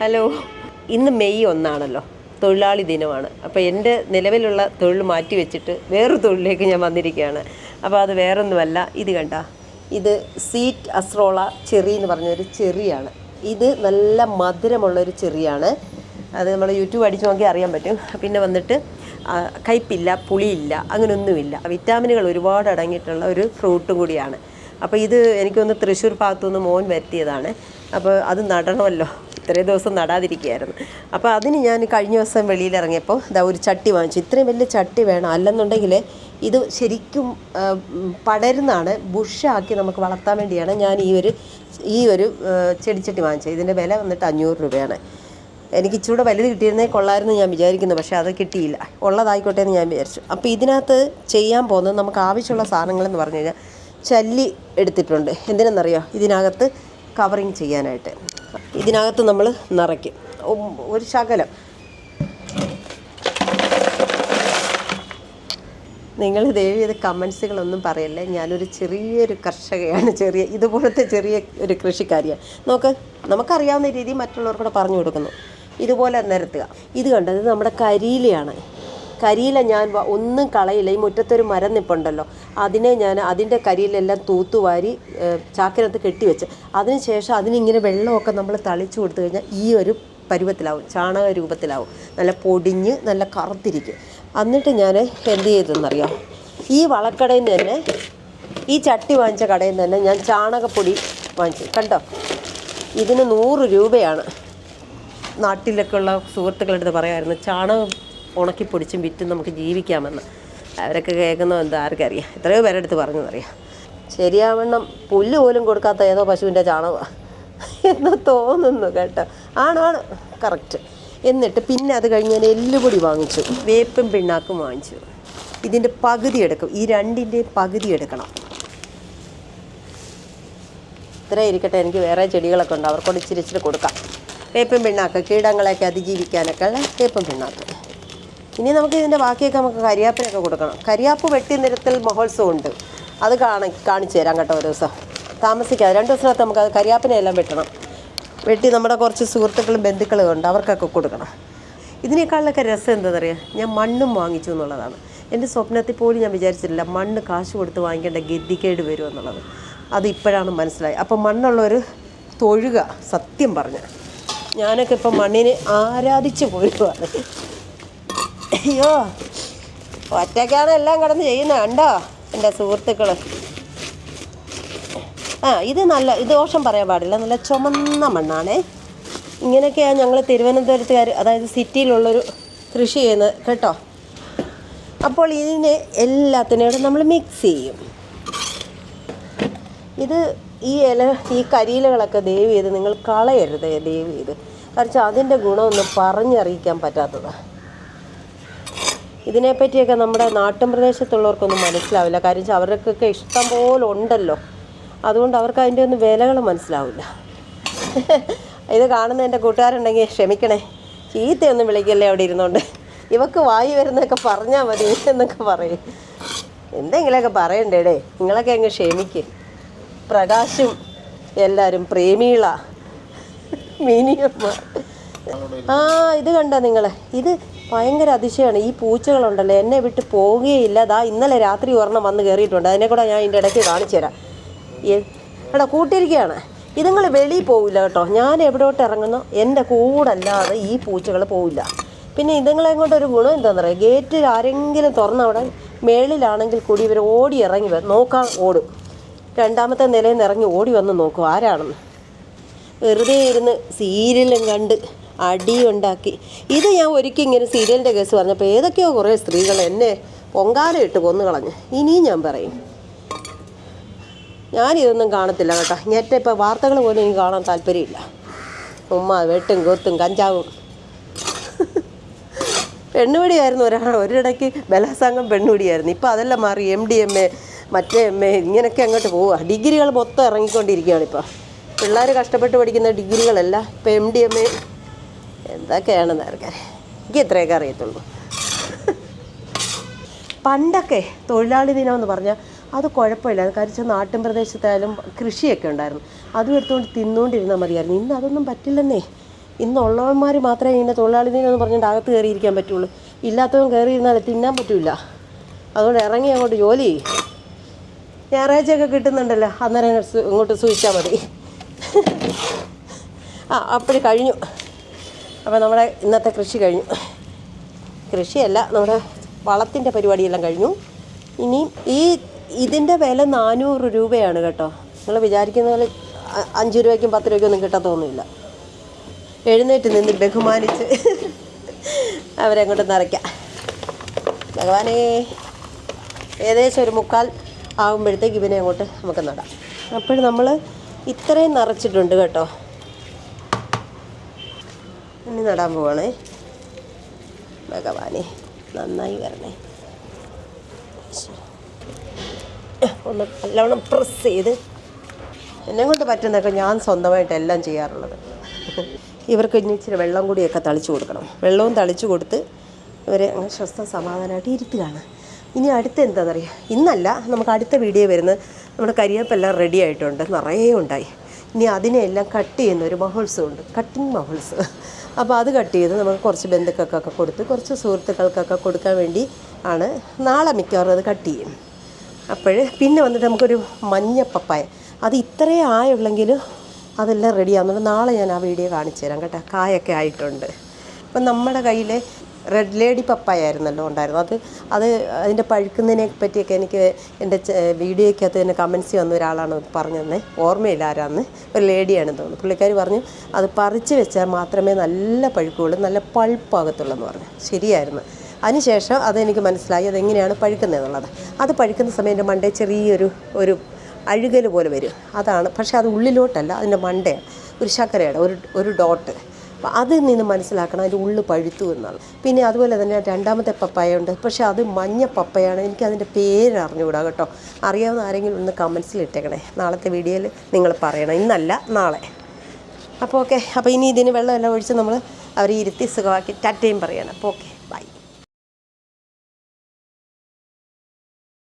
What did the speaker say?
Hello. ഇന്ന് May ഒന്നാണല്ലോ. തൊഴിലാളി ദിനമാണ്. അപ്പോൾ എന്റെ നിലവിലുള്ള തൊഴിൽ മാറ്റി വെച്ചിട്ട് വേറൊരു തൊഴിലിലേക്ക് ഞാൻ വന്നിരിക്കുകയാണ്. അപ്പോൾ അത് വേറൊന്നുമല്ല. ഇത് കണ്ട. ഇത് സീറ്റ് അസ്രോള ചെറി എന്ന് പറഞ്ഞൊരു ചെറിയാണ്. ഇത് നല്ല മധുരമുള്ളൊരു ചെറിയാണ്. അത് നമ്മൾ യൂട്യൂബ് അടിച്ച് നോക്കി അറിയാൻ പറ്റും. പിന്നെ വന്നിട്ട് കയ്പ്പില്ല പുളിയില്ല അങ്ങനെയൊന്നുമില്ല വിറ്റാമിനുകൾ ഒരുപാട് അടങ്ങിയിട്ടുള്ള ഒരു ഫ്രൂട്ടും കൂടിയാണ്. അപ്പോൾ ഇത് എനിക്കൊന്ന് തൃശ്ശൂർ ഭാഗത്തുനിന്ന് മോൻ വരുത്തിയതാണ്. അപ്പോൾ അത് നടണമല്ലോ. ഇത്രയും ദിവസം നടാതിരിക്കുകയായിരുന്നു. അപ്പോൾ അതിന് ഞാൻ കഴിഞ്ഞ ദിവസം വെളിയിൽ ഇറങ്ങിയപ്പോൾ ഇതാ ഒരു ചട്ടി വാങ്ങിച്ചു. ഇത്രയും വലിയ ചട്ടി വേണം. അല്ലെന്നുണ്ടെങ്കിൽ ഇത് ശരിക്കും പടരുന്നാണ് ബുഷാക്കി നമുക്ക് വളർത്താൻ വേണ്ടിയാണ് ഞാൻ ഈ ഒരു ഈ ഒരു ചെടിച്ചട്ടി വാങ്ങിച്ചത്. ഇതിന്റെ വില വന്നിട്ട് അഞ്ഞൂറ് രൂപയാണ്. എനിക്ക് ഇച്ചിരൂടെ വലുത് കിട്ടിയിരുന്നേ കൊള്ളായിരുന്നു ഞാൻ വിചാരിക്കുന്നു. പക്ഷേ അത് കിട്ടിയില്ല. ഉള്ളതായിക്കോട്ടെ എന്ന് ഞാൻ വിചാരിച്ചു. അപ്പോൾ ഇതിനകത്ത് ചെയ്യാൻ പോകുന്നത് നമുക്ക് ആവശ്യമുള്ള സാധനങ്ങളെന്ന് പറഞ്ഞു കഴിഞ്ഞാൽ ചല്ലി എടുത്തിട്ടുണ്ട്. എന്തിനെന്നറിയോ? ഇതിനകത്ത് കവറിങ് ചെയ്യാനായിട്ട്. ഇതിനകത്ത് നമ്മൾ നിറയ്ക്കും. ഒരു ശകലം. നിങ്ങൾ ദയവ് ചെയ്ത് കമൻസുകളൊന്നും പറയല്ലേ? ഞാനൊരു ചെറിയൊരു കർഷകയാണ് ചെറിയ ഇതുപോലത്തെ ചെറിയ ഒരു കൃഷിക്കാരിയാണ്. നോക്ക് നമുക്കറിയാവുന്ന രീതി മറ്റുള്ളവർക്കൂടെ പറഞ്ഞു കൊടുക്കുന്നു. ഇതുപോലെ നിരത്തുക. ഇത് കണ്ടത് നമ്മുടെ കരിയിലയാണ്. കരിയില ഞാൻ ഒന്നും കളയില്ല. ഈ മുറ്റത്തൊരു മരം നിപ്പുണ്ടല്ലോ. അതിനെ ഞാൻ അതിന്റെ കരിയിലെല്ലാം തൂത്തുവാരി ചാക്കിനകത്ത് കെട്ടിവെച്ച് അതിനുശേഷം അതിനിങ്ങനെ വെള്ളമൊക്കെ നമ്മൾ തളിച്ചു കൊടുത്തു കഴിഞ്ഞാൽ ഈ ഒരു പരുവത്തിലാവും. ചാണക രൂപത്തിലാവും. നല്ല പൊടിഞ്ഞ് നല്ല കറുത്തിരിക്കും. എന്നിട്ട് ഞാൻ എന്ത് ചെയ്തെന്നറിയാം? ഈ വളക്കടയിൽ നിന്ന് തന്നെ ഈ ചട്ടി വാങ്ങിച്ച കടയിൽ നിന്ന് തന്നെ ഞാൻ ചാണകപ്പൊടി വാങ്ങിച്ചു. കണ്ടോ? ഇതിന് നൂറ് രൂപയാണ്. നാട്ടിലൊക്കെ ഉള്ള സുഹൃത്തുക്കളടുത്ത് പറയാമായിരുന്നു ചാണകം ഉണക്കി പൊടിച്ചും വിറ്റും നമുക്ക് ജീവിക്കാമെന്ന്. അവരൊക്കെ കേൾക്കുന്ന എന്താ ആർക്കറിയാം. എത്രയോ പേരെടുത്ത് പറഞ്ഞതറിയാം ശരിയാവണ്ണം പുല്ല് പോലും കൊടുക്കാത്ത ഏതോ പശുവിന്റെ ചാണകമാണ് എന്ന് തോന്നുന്നു കേട്ടോ. ആണാണ് കറക്റ്റ്. എന്നിട്ട് പിന്നെ അത് കഴിഞ്ഞ് ഞാൻ എല്ലുപൊടി വാങ്ങിച്ചു. വേപ്പും പിണ്ണാക്കും വാങ്ങിച്ചു. ഇതിന്റെ പകുതി എടുക്കും. ഈ രണ്ടിന്റെയും പകുതി എടുക്കണം. ഇത്ര ഇരിക്കട്ടെ. എനിക്ക് വേറെ ചെടികളൊക്കെ ഉണ്ട്. അവർക്കോട് ഇച്ചിരി ഇച്ചിരി കൊടുക്കാം. വേപ്പും പിണ്ണാക്ക് കീടങ്ങളെയൊക്കെ അതിജീവിക്കാനൊക്കെ വേപ്പും പിണ്ണാക്ക്. ഇനി നമുക്ക് ഇതിന്റെ ബാക്കിയൊക്കെ നമുക്ക് കരിയാപ്പിനൊക്കെ കൊടുക്കണം. കരിയാപ്പ് വെട്ടി നിരത്തൽ മഹോത്സവം ഉണ്ട് അത് കാണി കാണിച്ചു തരാം കേട്ടോ ഒരു ദിവസം. താമസിക്കാതെ രണ്ട് ദിവസത്തിനകത്ത് നമുക്ക് അത് കരിയാപ്പിനെ എല്ലാം വെട്ടണം. വെട്ടി നമ്മുടെ കുറച്ച് സുഹൃത്തുക്കളും ബന്ധുക്കളും ഉണ്ട് അവർക്കൊക്കെ കൊടുക്കണം. ഇതിനേക്കാളിലൊക്കെ രസം എന്താണെന്നറിയാം ഞാൻ മണ്ണും വാങ്ങിച്ചു എന്നുള്ളതാണ്. എന്റെ സ്വപ്നത്തിൽ പോലും ഞാൻ വിചാരിച്ചിട്ടില്ല മണ്ണ് കാശ് കൊടുത്ത് വാങ്ങിക്കേണ്ട ഗതികേട് വരും എന്നുള്ളത്. അത് ഇപ്പോഴാണ് മനസ്സിലായി. അപ്പം മണ്ണുള്ളൊരു തൊഴുക സത്യം പറഞ്ഞ. ഞാനൊക്കെ ഇപ്പം മണ്ണിനെ ആരാധിച്ച് പോരുവാണ്. അയ്യോ ഒറ്റയ്ക്കാണ് എല്ലാം കിടന്ന് ചെയ്യുന്നത് കണ്ടോ? എന്റെ സുഹൃത്തുക്കൾ ആ ഇത് നല്ല ഇത് ദോഷം പറയാൻ പാടില്ല. നല്ല ചുമന്ന മണ്ണാണേ. ഇങ്ങനെയൊക്കെയാണ് ഞങ്ങൾ തിരുവനന്തപുരത്തുകാർ അതായത് സിറ്റിയിലുള്ളൊരു കൃഷി ചെയ്യുന്നത് കേട്ടോ? അപ്പോൾ ഇതിനെ എല്ലാത്തിനോടും നമ്മൾ മിക്സ് ചെയ്യും. ഇത് ഈ ഇല ഈ കരിയിലകളൊക്കെ ദയവ് ചെയ്ത് നിങ്ങൾ കളയരുത് ദയവ് ചെയ്ത്. കാരണം അതിന്റെ ഗുണമൊന്നും പറഞ്ഞറിയിക്കാൻ പറ്റാത്തതാണ് ഇതിനെപ്പറ്റിയൊക്കെ നമ്മുടെ നാട്ടിൻ പ്രദേശത്തുള്ളവർക്കൊന്നും മനസ്സിലാവില്ല. കാര്യം വെച്ചാൽ അവർക്കൊക്കെ ഇഷ്ടം പോലെ ഉണ്ടല്ലോ. അതുകൊണ്ട് അവർക്ക് അതിന്റെ ഒന്നും വിലകൾ മനസ്സിലാവില്ല. ഇത് കാണുന്ന എന്റെ കൂട്ടുകാരുണ്ടെങ്കിൽ ക്ഷമിക്കണേ. ചീത്തയൊന്നും വിളിക്കല്ലേ അവിടെ ഇരുന്നുകൊണ്ട് ഇവക്ക് വായി വരുന്നതൊക്കെ പറഞ്ഞാൽ മതി എന്നൊക്കെ പറയും. എന്തെങ്കിലുമൊക്കെ പറയണ്ടേടേ. നിങ്ങളൊക്കെ അങ്ങ് ക്ഷമിക്ക്. പ്രകാശും എല്ലാവരും പ്രേമികളാ. മിനിയമ്മ. ആ ഇത് കണ്ട നിങ്ങളെ? ഇത് ഭയങ്കര അതിശയമാണ് ഈ പൂച്ചകളുണ്ടല്ലോ എന്നെ വിട്ട് പോവുകയില്ല. ദാ ഇന്നലെ രാത്രി ഒരെണ്ണം വന്ന് കയറിയിട്ടുണ്ട് അതിനെ കൂടെ ഞാൻ ഇതിന്റെ ഇടയ്ക്ക് കാണിച്ചു തരാം. എടാ കൂട്ടിയിരിക്കുകയാണ് ഇതുങ്ങൾ വെളിയിൽ പോവില്ല കേട്ടോ. ഞാൻ എവിടോട്ട് ഇറങ്ങുന്നു? എന്റെ കൂടല്ലാതെ ഈ പൂച്ചകൾ പോവില്ല. പിന്നെ ഇതുങ്ങളെ കൊണ്ട് ഒരു ഗുണം എന്താണെന്ന് പറയുക ഗേറ്റിൽ ആരെങ്കിലും തുറന്ന അവിടെ മേളിലാണെങ്കിൽ കൂടി ഇവർ ഓടി ഇറങ്ങി വരും നോക്കാൻ ഓടും. രണ്ടാമത്തെ നിലയിൽ നിന്ന് ഇറങ്ങി ഓടി വന്ന് നോക്കും ആരാണെന്ന്. വെറുതെ ഇരുന്ന് സീരിയലും കണ്ട് അടിയുണ്ടാക്കി. ഇത് ഞാൻ ഒരിക്കൽ ഇങ്ങനെ സീരിയലിന്റെ കേസ് പറഞ്ഞപ്പോൾ ഏതൊക്കെയോ കുറേ സ്ത്രീകൾ എന്നെ പൊങ്കാല ഇട്ട് കൊന്നു കളഞ്ഞു. ഇനിയും ഞാൻ പറയും. ഞാനിതൊന്നും കാണത്തില്ല കേട്ടോ. ഞെറ്റ ഇപ്പോൾ വാർത്തകൾ പോലും എനിക്ക് കാണാൻ താല്പര്യമില്ല. ഉമ്മ വെട്ടും കൊത്തും കഞ്ചാവും. പെണ്ണുപിടിയായിരുന്നു ഒരാൾ. ഒരിടയ്ക്ക് ബലാസംഗം പെണ്ണുപിടിയായിരുന്നു. ഇപ്പോൾ അതെല്ലാം മാറി എം ഡി എം എ മറ്റേ എം എ ഇങ്ങനെയൊക്കെ അങ്ങോട്ട് പോവുക. ഡിഗ്രികൾ മൊത്തം ഇറങ്ങിക്കൊണ്ടിരിക്കുകയാണ് ഇപ്പോൾ പിള്ളേർ കഷ്ടപ്പെട്ട് പഠിക്കുന്ന ഡിഗ്രികളല്ല. ഇപ്പോൾ എം ഡി എം എ എന്തൊക്കെയാണെന്ന് ആർക്കാരെ എനിക്ക് ഇത്രയൊക്കെ അറിയത്തുള്ളൂ. പണ്ടൊക്കെ തൊഴിലാളി ദിനം എന്ന് പറഞ്ഞാൽ അത് കുഴപ്പമില്ല. കാര്യം നാട്ടിൻ പ്രദേശത്തായാലും കൃഷിയൊക്കെ ഉണ്ടായിരുന്നു. അതും എടുത്തുകൊണ്ട് തിന്നുകൊണ്ടിരുന്നാൽ മതിയായിരുന്നു. ഇന്ന് അതൊന്നും പറ്റില്ലെന്നേ. ഇന്നുള്ളവന്മാർ മാത്രമേ ഇങ്ങനെ തൊഴിലാളി ദിനം എന്ന് പറഞ്ഞാൽ അകത്ത് കയറിയിരിക്കാൻ പറ്റുള്ളൂ. ഇല്ലാത്തവൻ കയറിയിരുന്നാൽ തിന്നാൻ പറ്റില്ല അതുകൊണ്ട് ഇറങ്ങി അങ്ങോട്ട് ജോലി ഞായറാഴ്ചയൊക്കെ കിട്ടുന്നുണ്ടല്ലോ. അന്നേരം ഇങ്ങോട്ട് സൂക്ഷിച്ചാൽ മതി. ആ അപ്പോഴും കഴിഞ്ഞു. അപ്പോൾ നമ്മുടെ ഇന്നത്തെ കൃഷി കഴിഞ്ഞു. കൃഷിയല്ല നമ്മുടെ വളത്തിന്റെ പരിപാടിയെല്ലാം കഴിഞ്ഞു. ഇനി ഈ ഇതിന്റെ വില നാനൂറ് രൂപയാണ് കേട്ടോ. നിങ്ങൾ വിചാരിക്കുന്ന പോലെ അഞ്ച് രൂപയ്ക്കും പത്ത് രൂപയ്ക്കും ഒന്നും കിട്ടത്തൊന്നുമില്ല എഴുന്നേറ്റ് നിന്ന് ബഹുമാനിച്ച് അവരെ അങ്ങോട്ട് നിറയ്ക്കാം. ഭഗവാനേ ഏകദേശം ഒരു മുക്കാൽ ആകുമ്പോഴത്തേക്ക് ഇവനെ അങ്ങോട്ട് നമുക്ക് നടാം. അപ്പോൾ നമ്മൾ ഇത്രയും നിറച്ചിട്ടുണ്ട് കേട്ടോ. ഇനി നടാൻ പോവാണേ. ഭഗവാനെ നന്നായി വരണേ. ഒന്ന് നല്ലവണ്ണം പ്രസ് ചെയ്ത്. എന്നെ കൊണ്ട് പറ്റുന്നൊക്കെ ഞാൻ സ്വന്തമായിട്ട് എല്ലാം ചെയ്യാറുള്ളത്. ഇവർക്ക് ഇനി ഇച്ചിരി വെള്ളം കൂടിയൊക്കെ തളിച്ചു കൊടുക്കണം. വെള്ളവും തളിച്ചു കൊടുത്ത് ഇവരെ അങ്ങനെ സ്വസ്ഥ സമാധാനമായിട്ട് ഇരുത്തുകയാണ്. ഇനി അടുത്ത എന്താണെന്നറിയാം ഇന്നല്ല നമുക്ക് അടുത്ത വീഡിയോ വരുന്നത് നമ്മുടെ കരിയേപ്പെല്ലാം റെഡി ആയിട്ടുണ്ട്. നിറയെ ഉണ്ടായി. ഇനി അതിനെയെല്ലാം കട്ട് ചെയ്യുന്ന ഒരു മഹോത്സവമുണ്ട്. കട്ടിങ് മഹോത്സവം. അപ്പോൾ അത് കട്ട് ചെയ്ത് നമുക്ക് കുറച്ച് ബന്ധുക്കൾക്കൊക്കെ കൊടുത്ത് കുറച്ച് സുഹൃത്തുക്കൾക്കൊക്കെ കൊടുക്കാൻ വേണ്ടി ആണ് നാളെ മിക്കവാറും അത് കട്ട് ചെയ്യും. അപ്പോൾ പിന്നെ വന്നിട്ട് നമുക്കൊരു മഞ്ഞ പപ്പായ അത് ഇത്രയേ ആയുള്ളെങ്കിൽ അതെല്ലാം റെഡിയാകുന്നുണ്ട് നാളെ ഞാൻ ആ വീഡിയോ കാണിച്ചു തരാം കേട്ടോ. കായൊക്കെ ആയിട്ടുണ്ട്. അപ്പം നമ്മുടെ കയ്യിൽ റെഡ് ലേഡി പപ്പായ ആയിരുന്നല്ലോ ഉണ്ടായിരുന്നു അത് അത് അതിന്റെ പഴുക്കുന്നതിനെ പറ്റിയൊക്കെ എനിക്ക് എന്റെ വീഡിയോയ്ക്കകത്ത് തന്നെ കമൻസ് വന്ന ഒരാളാണ് പറഞ്ഞു തന്നെ ഓർമ്മയില്ല ആരാന്ന്. ഒരു ലേഡിയാണെന്ന് തോന്നുന്നു. പുള്ളിക്കാർ പറഞ്ഞു അത് പറിച്ച് വെച്ചാൽ മാത്രമേ നല്ല പഴുക്കുള്ളൂ നല്ല പഴുപ്പാകത്തുള്ളൂ എന്ന് പറഞ്ഞു. ശരിയായിരുന്നു. അതിനുശേഷം അതെനിക്ക് മനസ്സിലായി അതെങ്ങനെയാണ് പഴുക്കുന്നത് എന്നുള്ളത് അത് പഴുക്കുന്ന സമയം എന്റെ മണ്ടേ ചെറിയൊരു ഒരു അഴുകൽ പോലെ വരും. അതാണ് പക്ഷേ അത് ഉള്ളിലോട്ടല്ല അതിന്റെ മണ്ടയാണ്. ഒരു ശർക്കരയുടെ ഒരു ഒരു ഡോട്ട്. അപ്പം അതിൽ നിന്ന് മനസ്സിലാക്കണം അതിന്റെ ഉള്ളു പഴുത്തു എന്നാണ്. പിന്നെ അതുപോലെ തന്നെ രണ്ടാമത്തെ പപ്പായ ഉണ്ട് പക്ഷേ അത് മഞ്ഞ പപ്പയാണ്. എനിക്ക് അതിന്റെ പേര് അറിഞ്ഞുകൂടാ കേട്ടോ. അറിയാവുന്ന ആരെങ്കിലും ഒന്ന് കമൻസിൽ ഇട്ടേക്കണേ. നാളത്തെ വീഡിയോയിൽ നിങ്ങൾ പറയണം. ഇന്നല്ല നാളെ. അപ്പോൾ ഓക്കെ. അപ്പോൾ ഇനി ഇതിന് വെള്ളമെല്ലാം ഒഴിച്ച് നമ്മൾ അവരെ ഇരുത്തി സുഖമാക്കി ടറ്റയും പറയണം. അപ്പോൾ ഓക്കെ.